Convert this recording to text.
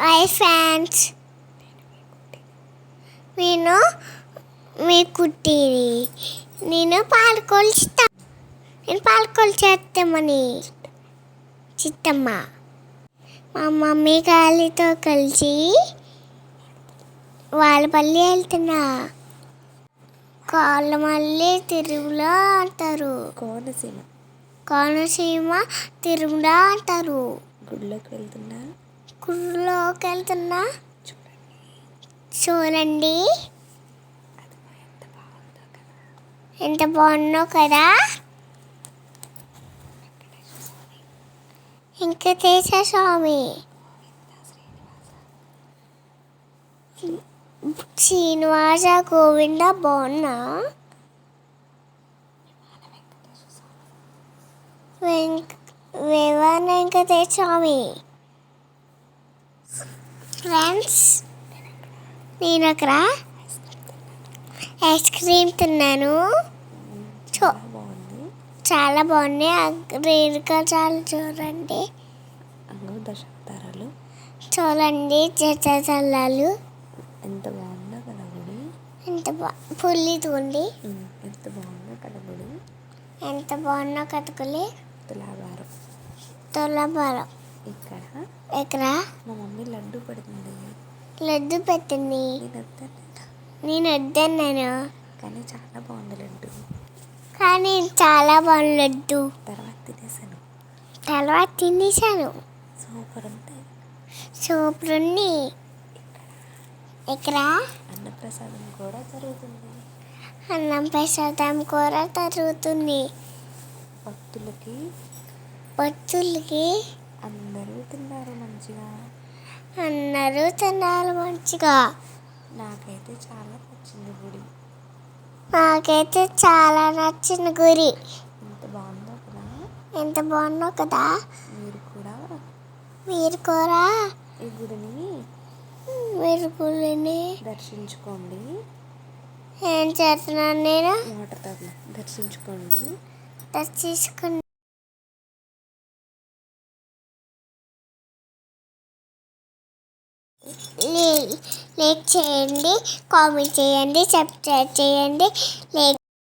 Hi fans నేను మీ కుట్టిని నేను పాలకోలు చిత్త నేను పాలకోలు చేస్తామని చిత్తమ్మ. మా మమ్మీ గాలితో కలిసి వాళ్ళపల్లి వెళ్తున్నా. కాళ్ళు మళ్ళీ తిరుగులో అంటారు. కోనసీమ. కోనసీమ తిరుగుడా అంటారు. గుడిలోకి వెళ్తున్నా. గుడిలోకి వెళ్తున్నా చూడండి. ఎంత బాగుందో కదా? ఇంకా బాగుందో స్వామి. శ్రీనివాస గోవింద బాగున్నా? వెంక వివరణ వెంకటేశ స్వామి. ఫ్రెండ్స్ నేను అక్కడ ఐస్ క్రీమ్ తిన్నాను. చో చాలా బాగుంది బాగున్నాయి రేణుకా చాలా చూడండి. దశావతారాలు చూడండి చల్లాలు ఎంత బాగుందో కదా గుడి. ఎంత బా పుల్లి తోండి ఎంత బాగుందో కదా గుడి. ఎంత బాగున్నా కతుకులి తులాభారం. తొలబరం ఇక్కడ ఇక్కడ మా మమ్మీ లడ్డు పడుతుంది. లడ్డు పెట్టింది. నేను వద్దాను నేను వద్దన్నాను? కానీ చాలా బాగుంది లడ్డు. కానీ చాలా బాగుంది లడ్డు. తర్వాత తినేసాను. తర్వాత తినేసాను. సూపర్ ఉంది సూపర్ ఉంది. ఇక్కడ అన్నప్రసాదం కూడా జరుగుతుంది. అన్నం ప్రసాదం కూర తరుగుతుంది భక్తులకి భక్తులకి అందరూ తిన్నారు మంచిగా? అందరూ తినాలి మంచిగా. నాకైతే చాలా నచ్చింది గుడి. నాకైతే చాలా నచ్చిన గురి ఎంత బాగుందో కదా? ఎంత బాగుందో కదా? మీరు కూడా? మీరు కూడా? ఈ గుడిని మీరు గుడిని దర్శించుకోండి. ఏం చేస్తున్నాను నేను? వాటర్ తాగు దర్శించుకోండి. తీసుకుని లైక్ చేయండి కామెంట్ చేయండి సబ్స్క్రైబ్ చేయండి లైక్